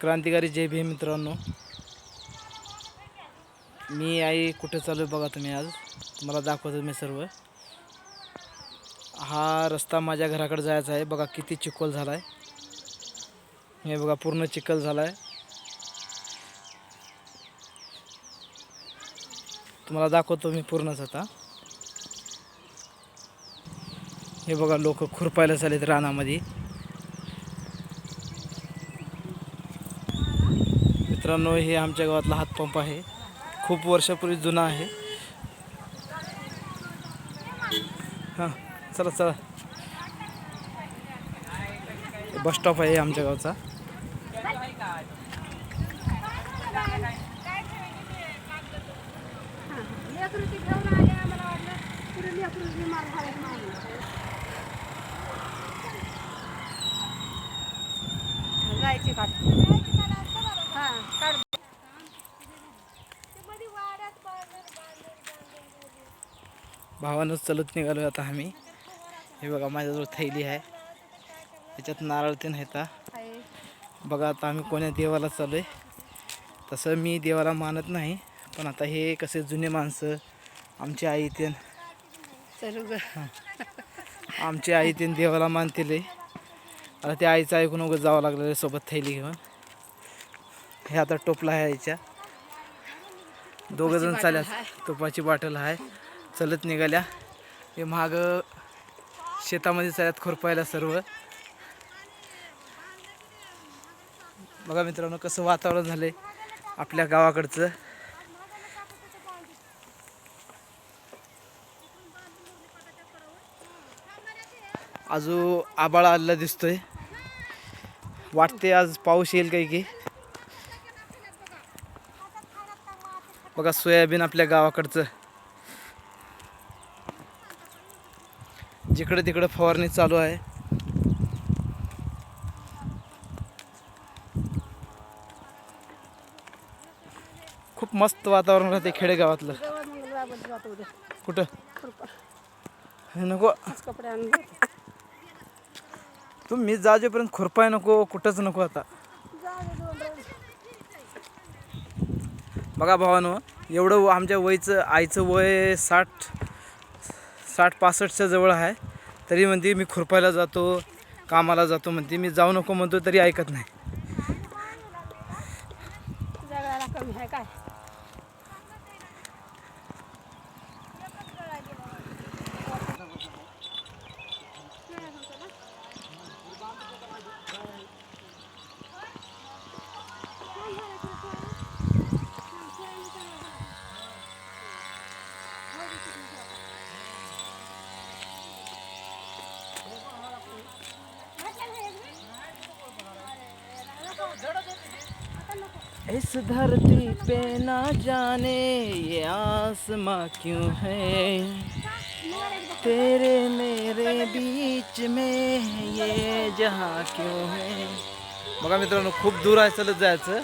क्रांतिकारी जय भीम मित्रांनो. मी आई कुठे चालू आहे बघा तुम्ही आज. मला दाखवतो मी सर्व. हा रस्ता माझ्या घराकडे जायचा आहे. बघा किती चिखल झाला आहे हे बघा पूर्ण चिखल झाला आहे तुम्हाला दाखवतो मी पूर्णच आता. हे बघा लोक खुरपायला चालेत रानामध्ये. मित्रांनो हे आमच्या गावातला हातपंप आहे. खूप वर्षापूर्वी जुना आहे. हां चला चला. बस स्टॉप आहे आमच्या गावचा. लेकरूची घेऊन आले आम्हाला वाटलं पुढे लेकरूची माल घालायचं मागून. जायची काढ हां काढ भावानं चलत निघालो आता आम्ही. हे बघा माझ्याजवळ थैली आहे. त्याच्यात नारळ ते आहे. बघा आता आम्ही कोण्या देवाला चालू आहे तसं मी देवाला मानत नाही पण आता हे कसे जुने माणसं आमची आई ते आमची आई ते देवाला मानतील. आता त्या आईचं ऐकून उगं जावं लागलेलं सोबत थैली घेऊन. हे आता टोपला आहे आईच्या. दोघं जण चालल्या तुपाची बाटल आहे. चलत निघाल्या. हे महाग शेतामध्ये चालत खुरपायला सर्व. बघा मित्रांनो कसं वातावरण झालंय आपल्या गावाकडचं. आजू आबाळ आलेला दिसतोय. वाटते आज पाऊस येईल काही की. बघा सोयाबीन आपल्या गावाकडचं. जिकडे तिकडे फवारणी चालू आहे. खूप मस्त वातावरण राहते खेडेगावातलं. कुठं? हे नको. तुम्ही जाजेपर्यंत खुरपाय नको कुठंच नको आता. बघा भावानो एवढं आमच्या वयचं आईचं वय साठ. साठ पासष्टच्या जवळ आहे. तरी म्हणते मी खुरपायला जातो कामाला जातो म्हणते. मी जाऊ नको म्हणतो तरी ऐकत नाही जगायला कमी आहे काय इस धरती पे ना जाने ये आसमां क्यों है? तेरे मेरे बीच में ये जहाँ क्यों है? बघा मित्रांनो खूप दूर आहे चलत जायचं.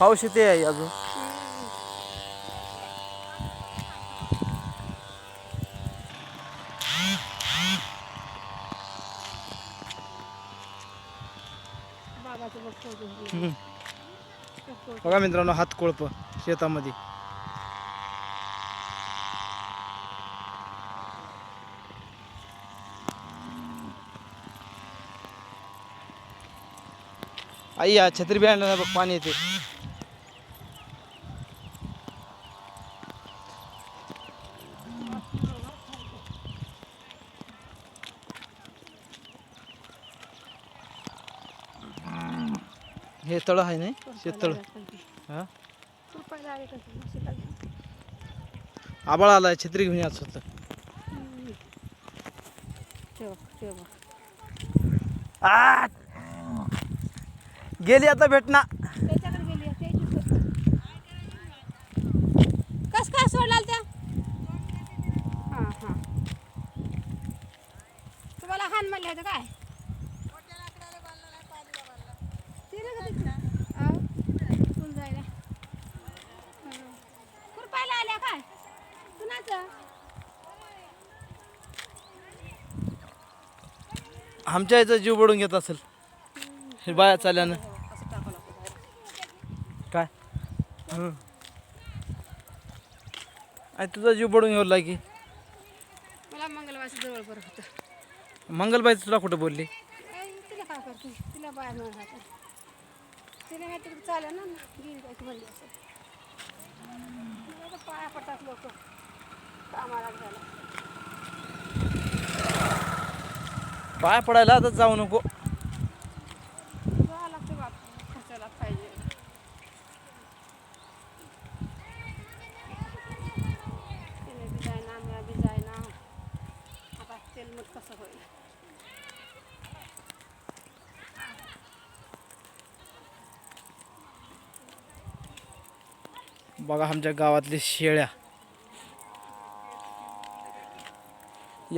पाऊस येते आहे अजून. बघा मित्रांनो हात कोळप शेतामध्ये. आई या छत्री बी आणलं ना बघ पाणी येते. हे तळ आहे नाही? शेततळ हां? आबाळ आलाय छत्री घेऊन याच होत. गेली आता भेटना त्याच्याकडे गेली आहे, त्याची कस काय सोडला त्या हां हां तुम्हाला हान म्हणले होते काय तिने का तिकडं? अहो, फुल जायला हं. खुरपायला आल्या काय कुणाचं आमच्या याचा जीव बडून घेत असेल. हे बाया चाल्यानं. काय. आणि तुझा जीव बडून घेऊ की मला मंगलवारचं जवळ बरं होतं. मंगलबाई तुला कुठं बोलली? तिला काय करते? तिला चालेल ना म्हणली असं. पाया पडतात लोक. कामाला झाला पाय पडायला आता जाऊ नको. बघा आमच्या गावातले शेळ्या.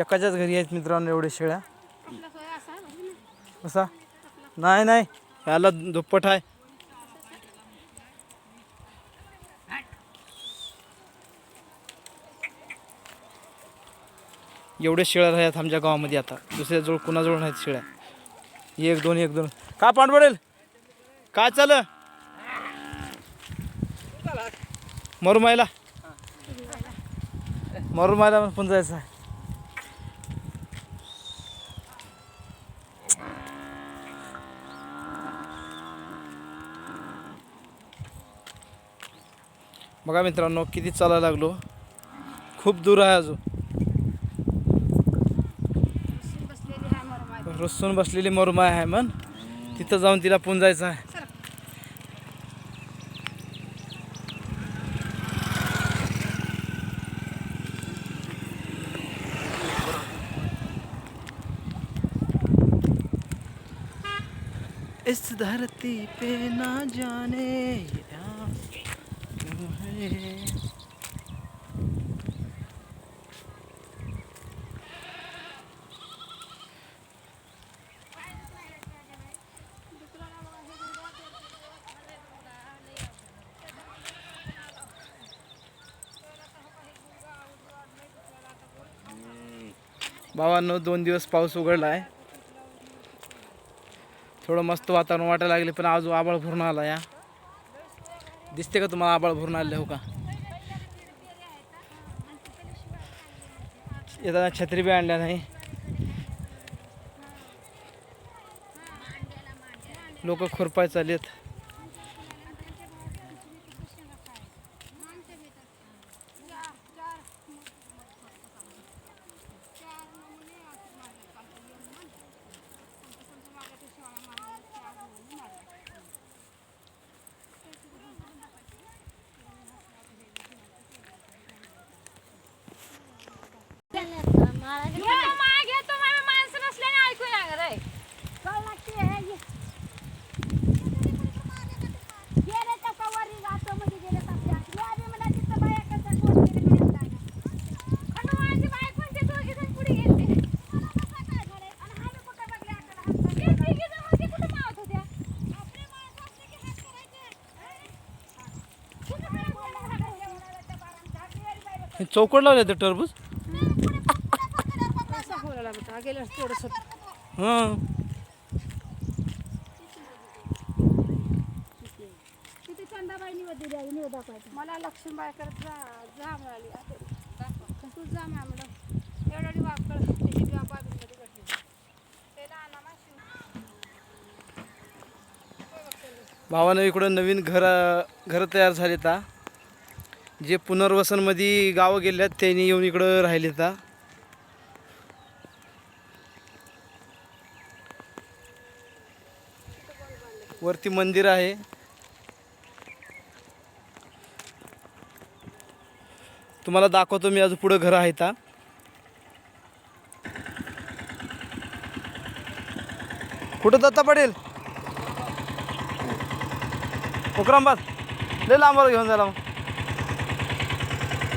एकाच्याच घरी आहेत मित्रांनो एवढे शेळ्या आपला सोय असा आहे बघ ना. कसा नाही नाही. ह्याला दुप्पट आहे. एवढे शेळ्या राहतात आमच्या गावामध्ये आता. दुसऱ्याजवळ कुणाजवळ नाहीत शेळ्या. एक दोन एक दोन. का पांडवडेल काय चाल? मरुमायला मरुमायला पण जायचं आहे. बघा मित्रांनो किती चालायला लागलो. खूप दूर आहे अजून. रुसून बसलेली रसून बसलेली मरुमाय आहे मन तिथं जाऊन तिला पुंजायचं आहे. इस धरती पे ना जाने क्या भावांनो दोन दिवस पाऊस उघडला आहे थोडं मस्त वातावरण वाटायला लागले पण अजून आबाळ भरून आला या. दिसते का तुम्हाला आबाळ भरून आले हो का? येताना छत्री बी आणल्या नाही. लोक खुरपाय चाललेत. हे चौकट लावले ते टरबूज? असा बोलायला बेटा गेलं थोडंसं हां. तिथे चंदाबाई निवड दिली आहे निवड दाखवायचं मला लक्ष्मीबाईकडे जा जा म्हणाली आता तू जा मॅम म्हणलं एवढी वाकड त्याची बाबीमध्ये भेटली त्याला आणा माशी भावानं इकडं नवीन घर घरं तयार झाले ता जे पुनर्वसनमध्ये गावं गेले आहेत त्यांनी येऊन इकडं राहिले आता वरती मंदिर आहे. तुम्हाला दाखवतो मी अजून पुढं घर आहे ता. कुठं दत्ता पडेल उकरांबाद लय लांबावर घेऊन जायला मग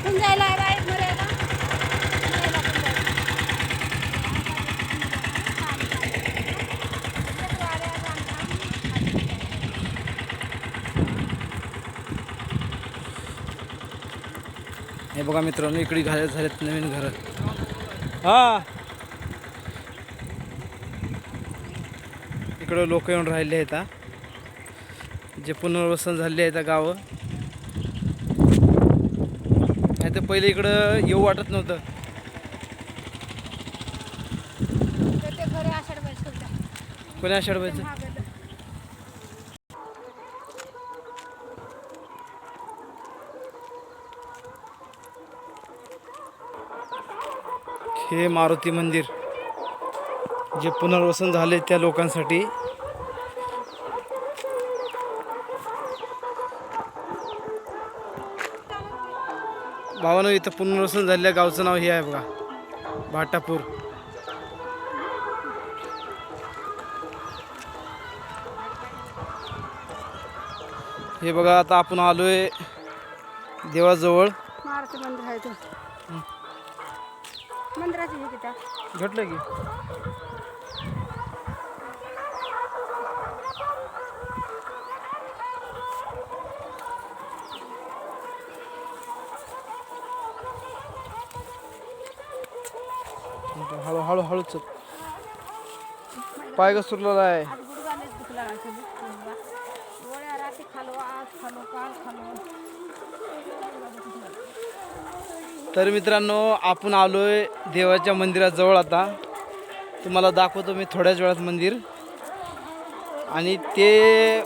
पण जायला आहे मर्यादा. हे बघा मित्रांनो इकडे घाले झालेत नवीन घर. हा. इकडं लोक येऊन राहिले आहेत. जे पुनर्वसन झाले आहेत गावं. नाही तर पहिले इकडं येऊ वाटत नव्हतं. कोणी आषाढ व्हायचं. हे मारुती मंदिर जे पुनर्वसन झाले त्या लोकांसाठी भावानं इथं पुनर्वसन झालेल्या गावचं नाव हे आहे बघा. भाटापूर. हे बघा आता आपण आलोय देवाजवळ. मंदिर आहे तो. मंदिराची घटलं की? पाय घसरलेला आहे. आज गुडघानेच दुखला असेल गुडघा. गोळ्या रात्री खालो आज खालो काल खालो. तर मित्रांनो आपण आलोय देवाच्या मंदिराजवळ आता. तुम्हाला दाखवतो मी थोड्याच वेळात मंदिर. आणि ते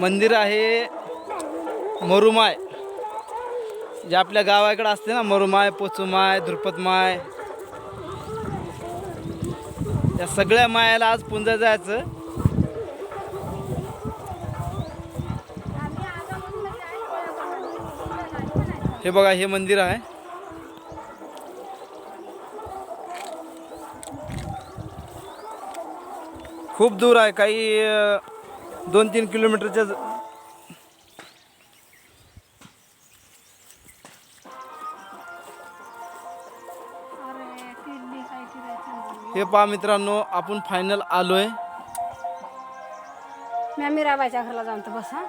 मंदिर आहे मरुमाय. जे आपल्या गावाकडे असते ना मरुमाय पोचुमाय द्रुपदमाय या सगळ्या मायाला आज पुंजा जायचं. हे बघा हे मंदिर आहे. खूप दूर आहे काही दोन तीन किलोमीटरच्या हे पहा मित्रांनो आपण फायनल आलोय. मी मीराबाईच्या घरला जाऊन तर बस. हा?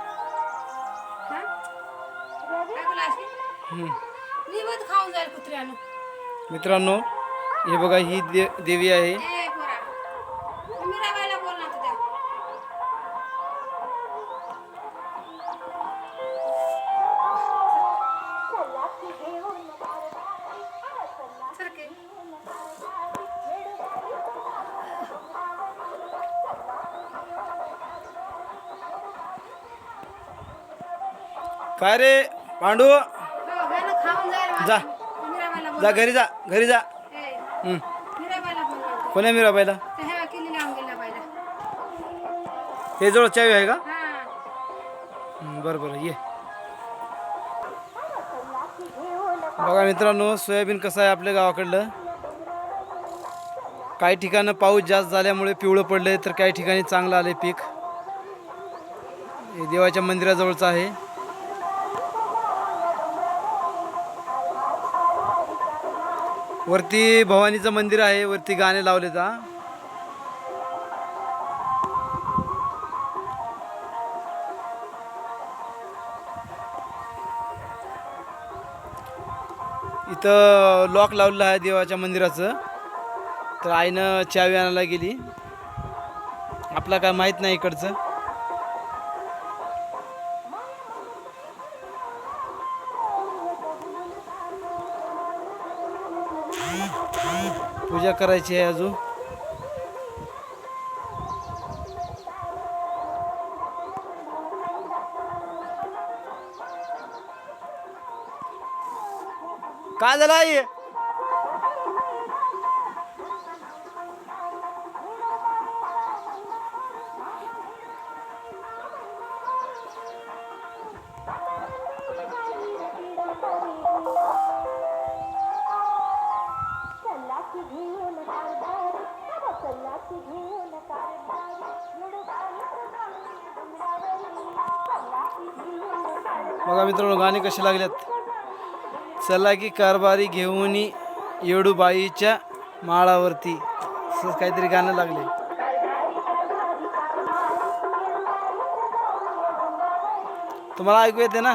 हा? कुत्र्यानं. मित्रांनो हे बघा ही दे देवी आहे. काय रे? पांडू. जा. जा घरी जा घरी जा. ए, हम्म. मीराबाईला हे जवळ चावी आहे का? बरं बरं ये. बघा मित्रांनो सोयाबीन कसं आहे आपल्या गावाकडलं? काही ठिकाणं पाऊस जास्त झाल्यामुळे पिवळं पडलं तर काही ठिकाणी चांगलं आले पीक. हे देवाच्या मंदिराजवळचं आहे. वरती भवानीचं मंदिर आहे वरती गाणे लावले जा इथं लॉक लावलेलं आहे देवाच्या मंदिराचं. तर आईनं चावी आणायला गेली. आपला काय माहीत नाही इकडचं. पूजा करायची आहे अजून. काय झालं आई? मित्रांनो गाणे कसे लागल्यात? चला की कारभारी घेऊन येडूबाईच्या माळावरती. असं काहीतरी गाणं लागले तुम्हाला ऐकू येते ना?